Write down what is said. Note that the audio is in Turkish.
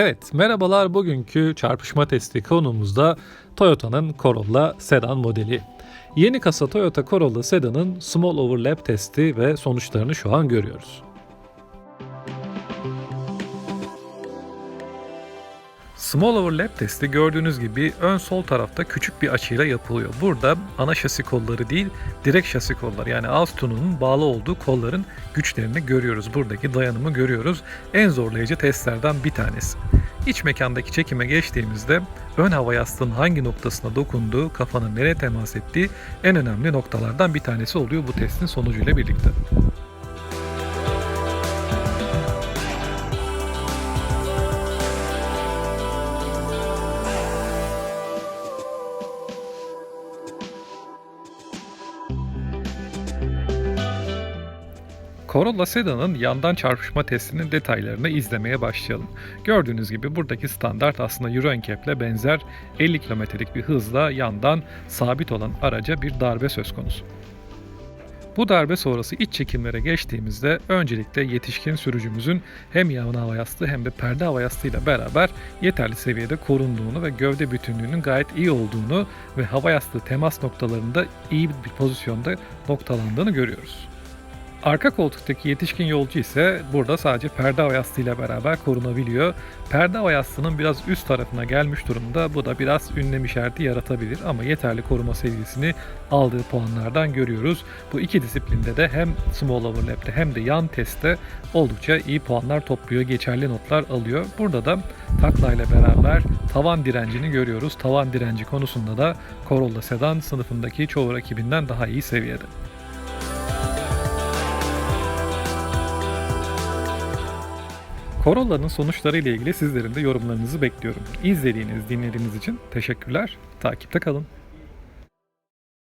Evet, merhabalar. Bugünkü çarpışma testi konumuzda Toyota'nın Corolla sedan modeli. Yeni kasa Toyota Corolla sedanın small overlap testi ve sonuçlarını şu an görüyoruz. Small overlap testi gördüğünüz gibi ön sol tarafta küçük bir açıyla yapılıyor. Burada ana şasi kolları değil, direkt şasi kolları yani ağız tununun bağlı olduğu kolların güçlerini görüyoruz. Buradaki dayanımı görüyoruz. En zorlayıcı testlerden bir tanesi. İç mekandaki çekime geçtiğimizde ön hava yastığının hangi noktasına dokunduğu, kafanın nereye temas ettiği en önemli noktalardan bir tanesi oluyor bu testin sonucuyla birlikte. Corolla Sedan'ın yandan çarpışma testinin detaylarını izlemeye başlayalım. Gördüğünüz gibi buradaki standart aslında Euro NCAP'le benzer 50 kilometrelik bir hızla yandan sabit olan araca bir darbe söz konusu. Bu darbe sonrası iç çekimlere geçtiğimizde öncelikle yetişkin sürücümüzün hem yan hava yastığı hem de perde hava yastığıyla beraber yeterli seviyede korunduğunu ve gövde bütünlüğünün gayet iyi olduğunu ve hava yastığı temas noktalarında iyi bir pozisyonda noktalandığını görüyoruz. Arka koltuktaki yetişkin yolcu ise burada sadece perde hava yastığıyla beraber korunabiliyor. Perde hava yastığının biraz üst tarafına gelmiş durumda. Bu da biraz ünlem işareti yaratabilir ama yeterli koruma seviyesini aldığı puanlardan görüyoruz. Bu iki disiplinde de hem small overlap'te hem de yan testte oldukça iyi puanlar topluyor, geçerli notlar alıyor. Burada da taklayla beraber tavan direncini görüyoruz. Tavan direnci konusunda da Corolla sedan sınıfındaki çoğu rakibinden daha iyi seviyede. Corolla'nın sonuçları ile ilgili sizlerin de yorumlarınızı bekliyorum. İzlediğiniz, dinlediğiniz için teşekkürler. Takipte kalın.